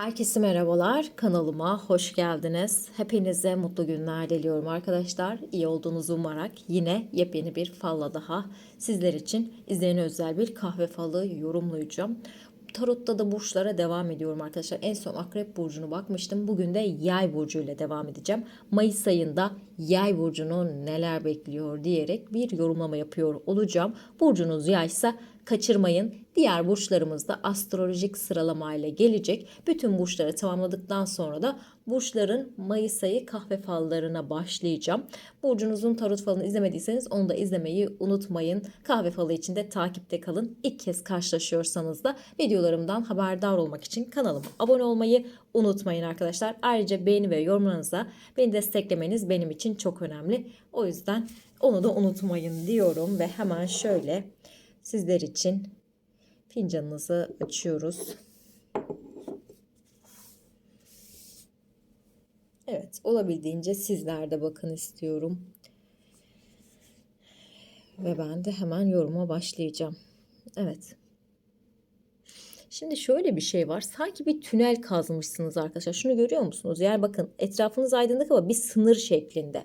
Herkese merhabalar. Kanalıma hoş geldiniz. Hepinize mutlu günler diliyorum arkadaşlar. İyi olduğunuzu umarak yine yepyeni bir falla daha sizler için izleyene özel bir kahve falı yorumlayacağım. Tarotta da burçlara devam ediyorum arkadaşlar. En son Akrep Burcu'nu bakmıştım. Bugün de Yay Burcu ile devam edeceğim. Mayıs ayında Yay Burcu'nu neler bekliyor diyerek bir yorumlama yapıyor olacağım. Burcunuz Yaysa kaçırmayın. Diğer burçlarımız da astrolojik sıralamayla gelecek. Bütün burçları tamamladıktan sonra da burçların Mayıs ayı kahve fallarına başlayacağım. Burcunuzun tarot falını izlemediyseniz onu da izlemeyi unutmayın. Kahve falı için de takipte kalın. İlk kez karşılaşıyorsanız da videolarımdan haberdar olmak için kanalıma abone olmayı unutmayın arkadaşlar. Ayrıca beğeni ve yorumlarınızla beni desteklemeniz benim için çok önemli. O yüzden onu da unutmayın diyorum ve hemen şöyle sizler için fincanınızı açıyoruz. Evet, olabildiğince sizler de bakın istiyorum. Ve ben de hemen yoruma başlayacağım. Evet. Şimdi şöyle bir şey var. Sanki bir tünel kazmışsınız arkadaşlar. Şunu görüyor musunuz? Yani bakın etrafınız aydınlık ama bir sınır şeklinde.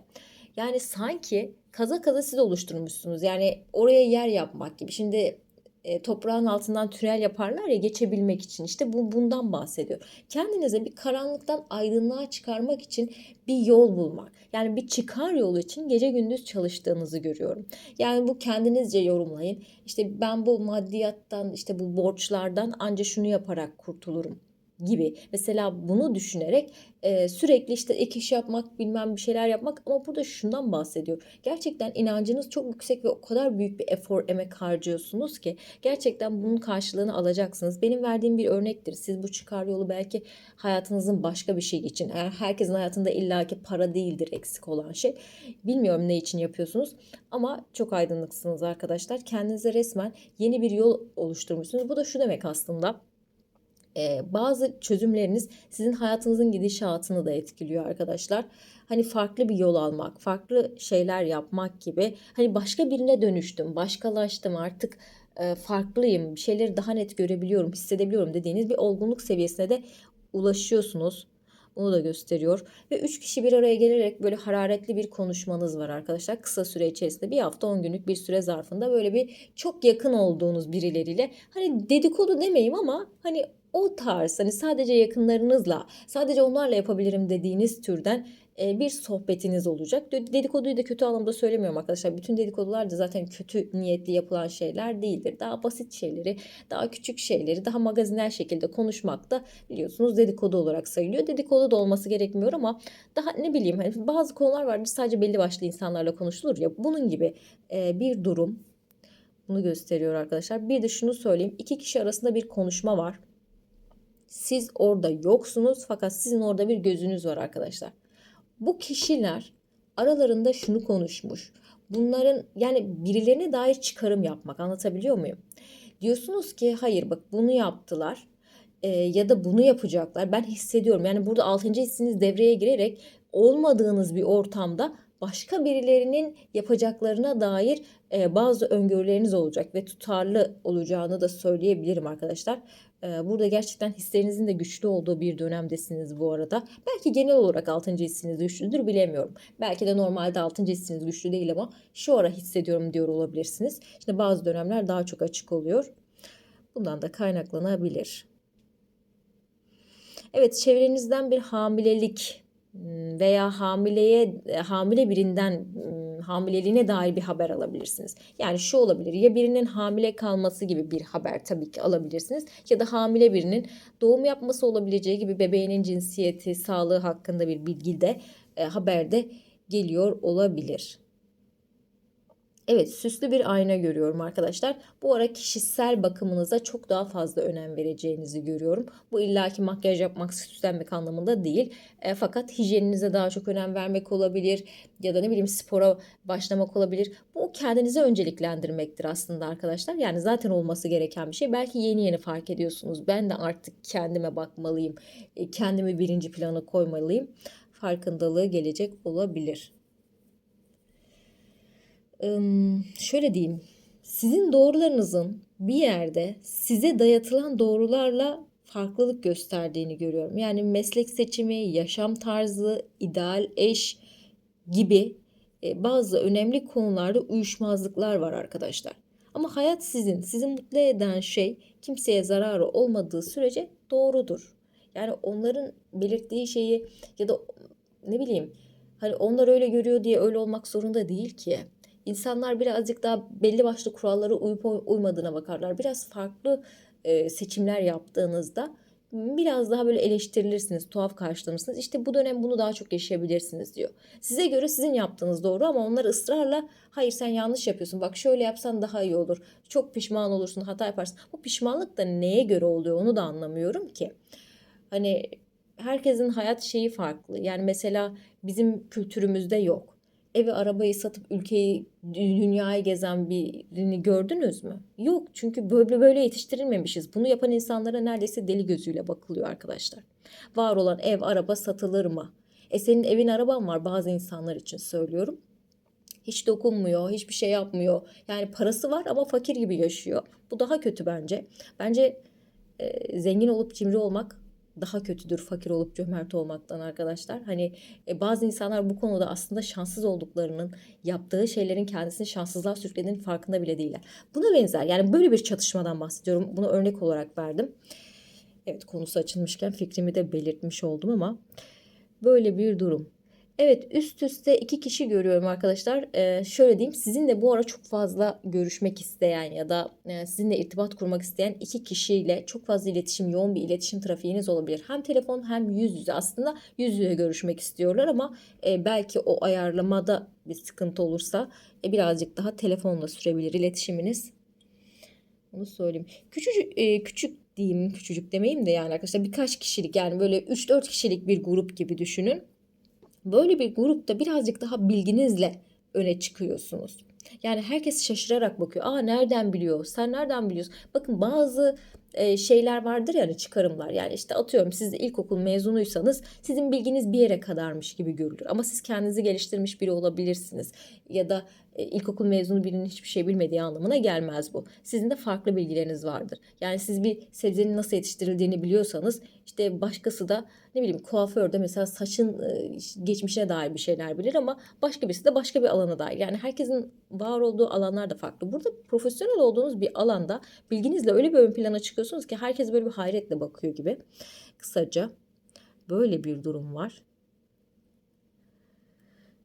Yani sanki kaza kaza siz oluşturmuşsunuz. Yani oraya yer yapmak gibi. Şimdi e, toprağın altından tünel yaparlar ya geçebilmek için işte bu bundan bahsediyor. Kendinize bir karanlıktan aydınlığa çıkarmak için bir yol bulmak. Yani bir çıkar yolu için gece gündüz çalıştığınızı görüyorum. Yani bu kendinizce yorumlayın. İşte ben bu maddiyattan işte bu borçlardan ancak şunu yaparak kurtulurum gibi. Mesela bunu düşünerek e, sürekli işte ek iş yapmak bilmem bir şeyler yapmak ama burada şundan bahsediyor. Gerçekten inancınız çok yüksek ve o kadar büyük bir efor emek harcıyorsunuz ki gerçekten bunun karşılığını alacaksınız. Benim verdiğim bir örnektir. Siz bu çıkar yolu belki hayatınızın başka bir şey için. Eğer herkesin hayatında illaki para değildir eksik olan şey. Bilmiyorum ne için yapıyorsunuz ama çok aydınlıksınız arkadaşlar. Kendinize resmen yeni bir yol oluşturmuşsunuz. Bu da şu demek aslında e, bazı çözümleriniz sizin hayatınızın gidişatını da etkiliyor arkadaşlar. Hani farklı bir yol almak, farklı şeyler yapmak gibi. Hani başka birine dönüştüm, başkalaştım artık e, farklıyım, bir şeyleri daha net görebiliyorum, hissedebiliyorum dediğiniz bir olgunluk seviyesine de ulaşıyorsunuz. Bunu da gösteriyor. Ve 3 kişi bir araya gelerek böyle hararetli bir konuşmanız var arkadaşlar. Kısa süre içerisinde bir hafta 10 günlük bir süre zarfında böyle bir çok yakın olduğunuz birileriyle hani dedikodu demeyeyim ama hani o tarz hani sadece yakınlarınızla sadece onlarla yapabilirim dediğiniz türden bir sohbetiniz olacak. Dedikoduyu da kötü anlamda söylemiyorum arkadaşlar. Bütün dedikodular da zaten kötü niyetli yapılan şeyler değildir. Daha basit şeyleri, daha küçük şeyleri, daha magazinel şekilde konuşmak da biliyorsunuz dedikodu olarak sayılıyor. Dedikodu da olması gerekmiyor ama daha ne bileyim hani bazı konular vardır sadece belli başlı insanlarla konuşulur ya. Bunun gibi bir durum bunu gösteriyor arkadaşlar. Bir de şunu söyleyeyim. iki kişi arasında bir konuşma var. Siz orada yoksunuz fakat sizin orada bir gözünüz var arkadaşlar. Bu kişiler aralarında şunu konuşmuş. Bunların yani birilerine dair çıkarım yapmak anlatabiliyor muyum? Diyorsunuz ki hayır bak bunu yaptılar e, ya da bunu yapacaklar. Ben hissediyorum. Yani burada altıncı hissiniz devreye girerek olmadığınız bir ortamda başka birilerinin yapacaklarına dair e, bazı öngörüleriniz olacak ve tutarlı olacağını da söyleyebilirim arkadaşlar. Burada gerçekten hislerinizin de güçlü olduğu bir dönemdesiniz bu arada. Belki genel olarak 6. hissiniz güçlüdür bilemiyorum. Belki de normalde 6. hissiniz güçlü değil ama şu ara hissediyorum diyor olabilirsiniz. Şimdi bazı dönemler daha çok açık oluyor. Bundan da kaynaklanabilir. Evet çevrenizden bir hamilelik veya hamileye hamile birinden hamileliğine dair bir haber alabilirsiniz. Yani şu olabilir ya birinin hamile kalması gibi bir haber tabii ki alabilirsiniz ya da hamile birinin doğum yapması olabileceği gibi bebeğinin cinsiyeti, sağlığı hakkında bir bilgi de e, haberde geliyor olabilir. Evet süslü bir ayna görüyorum arkadaşlar. Bu ara kişisel bakımınıza çok daha fazla önem vereceğinizi görüyorum. Bu illaki makyaj yapmak, süslenmek anlamında değil. E, fakat hijyeninize daha çok önem vermek olabilir. Ya da ne bileyim spora başlamak olabilir. Bu kendinize önceliklendirmektir aslında arkadaşlar. Yani zaten olması gereken bir şey. Belki yeni yeni fark ediyorsunuz. Ben de artık kendime bakmalıyım. E, kendimi birinci plana koymalıyım. Farkındalığı gelecek olabilir şöyle diyeyim. Sizin doğrularınızın bir yerde size dayatılan doğrularla farklılık gösterdiğini görüyorum. Yani meslek seçimi, yaşam tarzı, ideal eş gibi e, bazı önemli konularda uyuşmazlıklar var arkadaşlar. Ama hayat sizin. Sizi mutlu eden şey kimseye zararı olmadığı sürece doğrudur. Yani onların belirttiği şeyi ya da ne bileyim hani onlar öyle görüyor diye öyle olmak zorunda değil ki. İnsanlar birazcık daha belli başlı kurallara uyup uymadığına bakarlar. Biraz farklı e, seçimler yaptığınızda biraz daha böyle eleştirilirsiniz, tuhaf karşılanırsınız. İşte bu dönem bunu daha çok yaşayabilirsiniz diyor. Size göre sizin yaptığınız doğru ama onlar ısrarla hayır sen yanlış yapıyorsun. Bak şöyle yapsan daha iyi olur. Çok pişman olursun, hata yaparsın. Bu pişmanlık da neye göre oluyor onu da anlamıyorum ki. Hani herkesin hayat şeyi farklı. Yani mesela bizim kültürümüzde yok. Evi arabayı satıp ülkeyi dünyayı gezen birini gördünüz mü? Yok çünkü böyle böyle yetiştirilmemişiz. Bunu yapan insanlara neredeyse deli gözüyle bakılıyor arkadaşlar. Var olan ev araba satılır mı? E senin evin araban var bazı insanlar için söylüyorum. Hiç dokunmuyor, hiçbir şey yapmıyor. Yani parası var ama fakir gibi yaşıyor. Bu daha kötü bence. Bence e, zengin olup cimri olmak daha kötüdür fakir olup cömert olmaktan arkadaşlar. Hani e, bazı insanlar bu konuda aslında şanssız olduklarının, yaptığı şeylerin kendisini şanssızlığa sürüklediğinin farkında bile değiller. Buna benzer yani böyle bir çatışmadan bahsediyorum. Bunu örnek olarak verdim. Evet konusu açılmışken fikrimi de belirtmiş oldum ama böyle bir durum. Evet üst üste iki kişi görüyorum arkadaşlar. Ee, şöyle diyeyim sizinle bu ara çok fazla görüşmek isteyen ya da e, sizinle irtibat kurmak isteyen iki kişiyle çok fazla iletişim, yoğun bir iletişim trafiğiniz olabilir. Hem telefon hem yüz yüze aslında yüz yüze görüşmek istiyorlar ama e, belki o ayarlamada bir sıkıntı olursa e, birazcık daha telefonla sürebilir iletişiminiz. Onu söyleyeyim. Küçücük, e, küçük diyeyim, küçücük demeyeyim de yani arkadaşlar birkaç kişilik yani böyle 3-4 kişilik bir grup gibi düşünün. Böyle bir grupta birazcık daha bilginizle öne çıkıyorsunuz. Yani herkes şaşırarak bakıyor. Aa nereden biliyor? Sen nereden biliyorsun? Bakın bazı e, şeyler vardır yani çıkarımlar. Yani işte atıyorum siz de ilkokul mezunuysanız sizin bilginiz bir yere kadarmış gibi görülür. Ama siz kendinizi geliştirmiş biri olabilirsiniz. Ya da e, ilkokul mezunu birinin hiçbir şey bilmediği anlamına gelmez bu. Sizin de farklı bilgileriniz vardır. Yani siz bir sebzenin nasıl yetiştirildiğini biliyorsanız işte başkası da ne bileyim kuaförde mesela saçın e, geçmişine dair bir şeyler bilir ama başka birisi de başka bir alana dair. Yani herkesin var olduğu alanlar da farklı. Burada profesyonel olduğunuz bir alanda bilginizle öyle bir ön plana çıkıyorsunuz ki herkes böyle bir hayretle bakıyor gibi. Kısaca böyle bir durum var.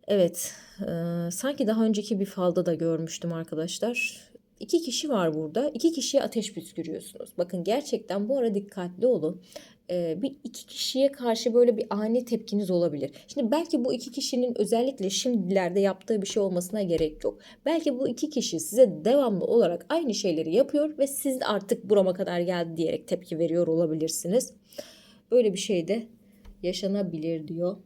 Evet, e, sanki daha önceki bir falda da görmüştüm arkadaşlar. İki kişi var burada. İki kişiye ateş püskürüyorsunuz. Bakın gerçekten bu ara dikkatli olun. Bir iki kişiye karşı böyle bir ani tepkiniz olabilir. Şimdi belki bu iki kişinin özellikle şimdilerde yaptığı bir şey olmasına gerek yok. Belki bu iki kişi size devamlı olarak aynı şeyleri yapıyor ve siz artık burama kadar geldi diyerek tepki veriyor olabilirsiniz. Böyle bir şey de yaşanabilir diyor.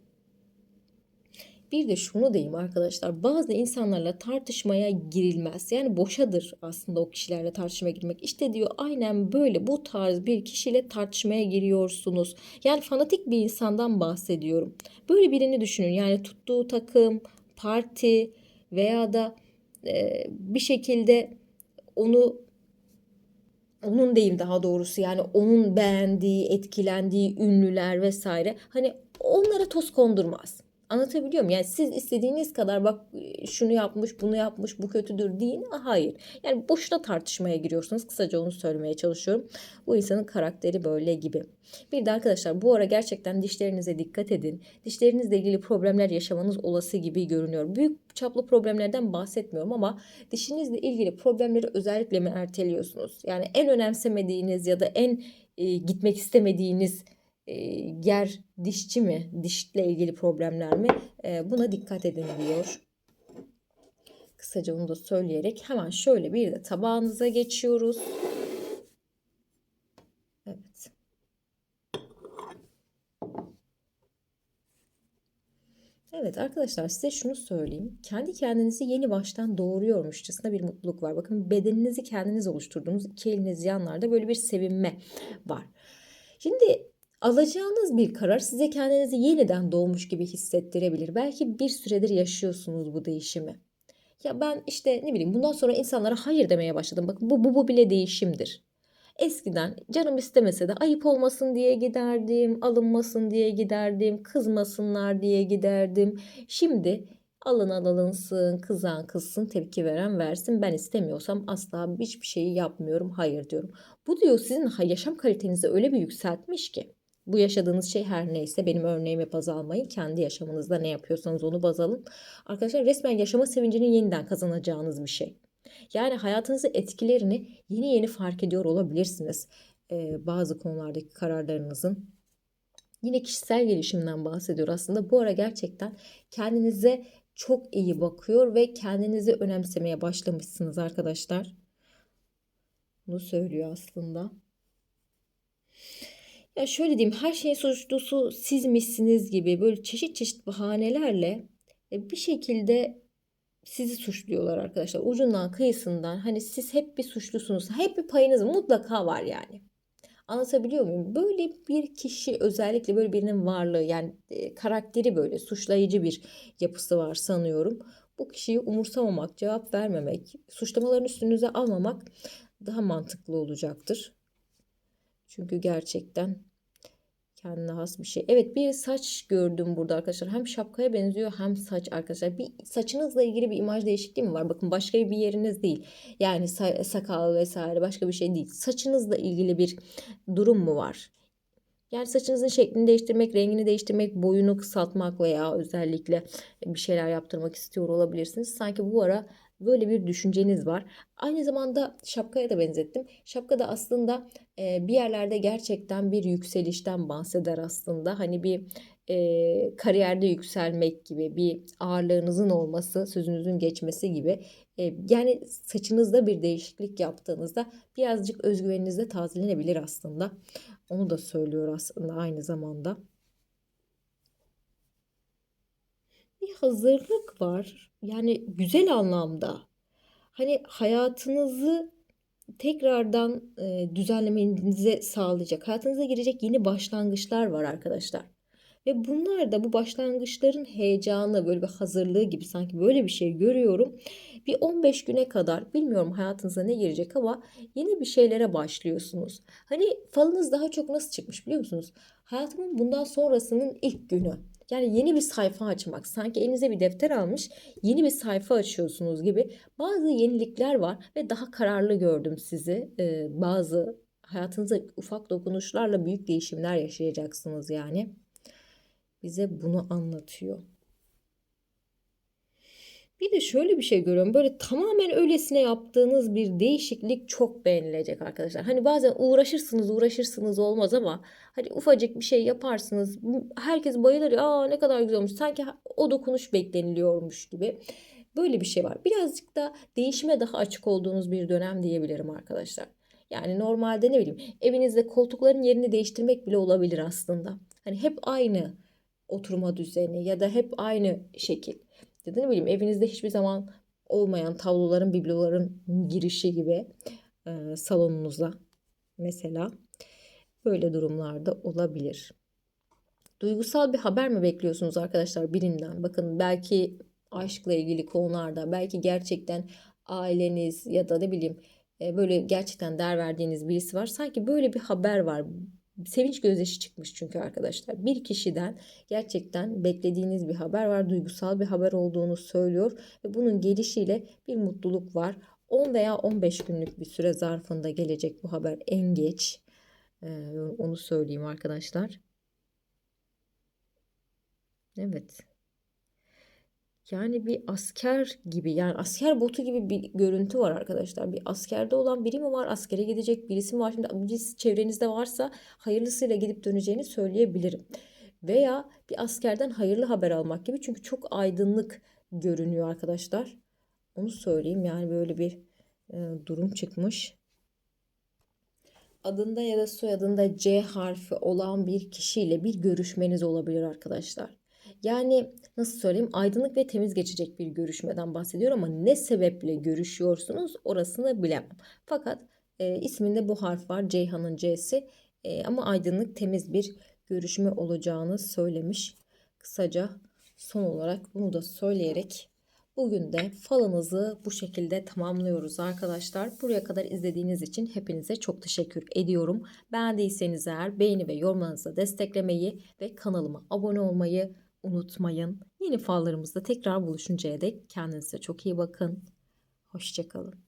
Bir de şunu diyeyim arkadaşlar bazı insanlarla tartışmaya girilmez. Yani boşadır aslında o kişilerle tartışmaya girmek. İşte diyor aynen böyle bu tarz bir kişiyle tartışmaya giriyorsunuz. Yani fanatik bir insandan bahsediyorum. Böyle birini düşünün yani tuttuğu takım, parti veya da e, bir şekilde onu onun diyeyim daha doğrusu yani onun beğendiği, etkilendiği ünlüler vesaire hani onlara toz kondurmaz. Anlatabiliyor muyum? Yani siz istediğiniz kadar bak şunu yapmış, bunu yapmış, bu kötüdür deyin. Hayır. Yani boşuna tartışmaya giriyorsunuz. Kısaca onu söylemeye çalışıyorum. Bu insanın karakteri böyle gibi. Bir de arkadaşlar bu ara gerçekten dişlerinize dikkat edin. Dişlerinizle ilgili problemler yaşamanız olası gibi görünüyor. Büyük çaplı problemlerden bahsetmiyorum ama dişinizle ilgili problemleri özellikle mi erteliyorsunuz? Yani en önemsemediğiniz ya da en e, gitmek istemediğiniz e, yer dişçi mi, dişle ilgili problemler mi e, buna dikkat edin diyor. Kısaca onu da söyleyerek hemen şöyle bir de tabağınıza geçiyoruz. Evet. Evet arkadaşlar size şunu söyleyeyim. Kendi kendinizi yeni baştan doğuruyormuşçasına bir mutluluk var. Bakın bedeninizi kendiniz oluşturduğunuz iki eliniz yanlarda böyle bir sevinme var. Şimdi Alacağınız bir karar size kendinizi yeniden doğmuş gibi hissettirebilir. Belki bir süredir yaşıyorsunuz bu değişimi. Ya ben işte ne bileyim bundan sonra insanlara hayır demeye başladım. Bakın bu bu, bu bile değişimdir. Eskiden canım istemese de ayıp olmasın diye giderdim, alınmasın diye giderdim, kızmasınlar diye giderdim. Şimdi alın alınsın, kızan kızsın, tepki veren versin. Ben istemiyorsam asla hiçbir şeyi yapmıyorum, hayır diyorum. Bu diyor sizin yaşam kalitenizi öyle bir yükseltmiş ki. Bu yaşadığınız şey her neyse benim örneğimi baz almayın. Kendi yaşamınızda ne yapıyorsanız onu baz alın. Arkadaşlar resmen yaşama sevincini yeniden kazanacağınız bir şey. Yani hayatınızı etkilerini yeni yeni fark ediyor olabilirsiniz. Ee, bazı konulardaki kararlarınızın. Yine kişisel gelişimden bahsediyor aslında. Bu ara gerçekten kendinize çok iyi bakıyor ve kendinizi önemsemeye başlamışsınız arkadaşlar. Bunu söylüyor aslında. Ya şöyle diyeyim her şeyin suçlusu sizmişsiniz gibi böyle çeşit çeşit bahanelerle e, bir şekilde sizi suçluyorlar arkadaşlar. Ucundan kıyısından hani siz hep bir suçlusunuz. Hep bir payınız mutlaka var yani. Anlatabiliyor muyum? Böyle bir kişi özellikle böyle birinin varlığı yani e, karakteri böyle suçlayıcı bir yapısı var sanıyorum. Bu kişiyi umursamamak, cevap vermemek, suçlamaların üstünüze almamak daha mantıklı olacaktır. Çünkü gerçekten kendine has bir şey. Evet bir saç gördüm burada arkadaşlar. Hem şapkaya benziyor hem saç arkadaşlar. Bir saçınızla ilgili bir imaj değişikliği mi var? Bakın başka bir yeriniz değil. Yani sakal vesaire başka bir şey değil. Saçınızla ilgili bir durum mu var? Yani saçınızın şeklini değiştirmek, rengini değiştirmek, boyunu kısaltmak veya özellikle bir şeyler yaptırmak istiyor olabilirsiniz. Sanki bu ara Böyle bir düşünceniz var. Aynı zamanda şapkaya da benzettim. Şapka da aslında e, bir yerlerde gerçekten bir yükselişten bahseder aslında. Hani bir e, kariyerde yükselmek gibi bir ağırlığınızın olması, sözünüzün geçmesi gibi. E, yani saçınızda bir değişiklik yaptığınızda birazcık özgüveniniz de tazelenebilir aslında. Onu da söylüyor aslında aynı zamanda. Bir hazırlık var. Yani güzel anlamda. Hani hayatınızı tekrardan e, düzenlemenize sağlayacak. Hayatınıza girecek yeni başlangıçlar var arkadaşlar. Ve bunlar da bu başlangıçların heyecanı, böyle bir hazırlığı gibi sanki böyle bir şey görüyorum. Bir 15 güne kadar bilmiyorum hayatınıza ne girecek ama yeni bir şeylere başlıyorsunuz. Hani falınız daha çok nasıl çıkmış biliyor musunuz? Hayatımın bundan sonrasının ilk günü. Yani yeni bir sayfa açmak. Sanki elinize bir defter almış yeni bir sayfa açıyorsunuz gibi. Bazı yenilikler var ve daha kararlı gördüm sizi. Ee, bazı hayatınıza ufak dokunuşlarla büyük değişimler yaşayacaksınız yani. Bize bunu anlatıyor. Bir de şöyle bir şey görüyorum. Böyle tamamen öylesine yaptığınız bir değişiklik çok beğenilecek arkadaşlar. Hani bazen uğraşırsınız uğraşırsınız olmaz ama hani ufacık bir şey yaparsınız. Herkes bayılır Aa, ne kadar güzel olmuş. Sanki o dokunuş bekleniliyormuş gibi. Böyle bir şey var. Birazcık da değişime daha açık olduğunuz bir dönem diyebilirim arkadaşlar. Yani normalde ne bileyim evinizde koltukların yerini değiştirmek bile olabilir aslında. Hani hep aynı oturma düzeni ya da hep aynı şekil ya da ne bileyim evinizde hiçbir zaman olmayan tabloların, bibloların girişi gibi e, salonunuza mesela böyle durumlarda olabilir. Duygusal bir haber mi bekliyorsunuz arkadaşlar birinden? Bakın belki aşkla ilgili konularda, belki gerçekten aileniz ya da ne bileyim e, böyle gerçekten değer verdiğiniz birisi var. Sanki böyle bir haber var sevinç gözyaşı çıkmış çünkü arkadaşlar. Bir kişiden gerçekten beklediğiniz bir haber var. Duygusal bir haber olduğunu söylüyor ve bunun gelişiyle bir mutluluk var. 10 veya 15 günlük bir süre zarfında gelecek bu haber en geç. Ee, onu söyleyeyim arkadaşlar. Evet. Yani bir asker gibi yani asker botu gibi bir görüntü var arkadaşlar. Bir askerde olan biri mi var? Askere gidecek birisi mi var? Şimdi biz çevrenizde varsa hayırlısıyla gidip döneceğini söyleyebilirim. Veya bir askerden hayırlı haber almak gibi. Çünkü çok aydınlık görünüyor arkadaşlar. Onu söyleyeyim yani böyle bir e, durum çıkmış. Adında ya da soyadında C harfi olan bir kişiyle bir görüşmeniz olabilir arkadaşlar. Yani nasıl söyleyeyim aydınlık ve temiz geçecek bir görüşmeden bahsediyor ama ne sebeple görüşüyorsunuz orasını bilemem. Fakat e, isminde bu harf var Ceyhan'ın C'si e, ama aydınlık temiz bir görüşme olacağını söylemiş. Kısaca son olarak bunu da söyleyerek bugün de falınızı bu şekilde tamamlıyoruz arkadaşlar. Buraya kadar izlediğiniz için hepinize çok teşekkür ediyorum. Beğendiyseniz eğer beğeni ve yorumlarınızla desteklemeyi ve kanalıma abone olmayı unutmayın. Yeni fallarımızda tekrar buluşuncaya dek kendinize çok iyi bakın. Hoşçakalın.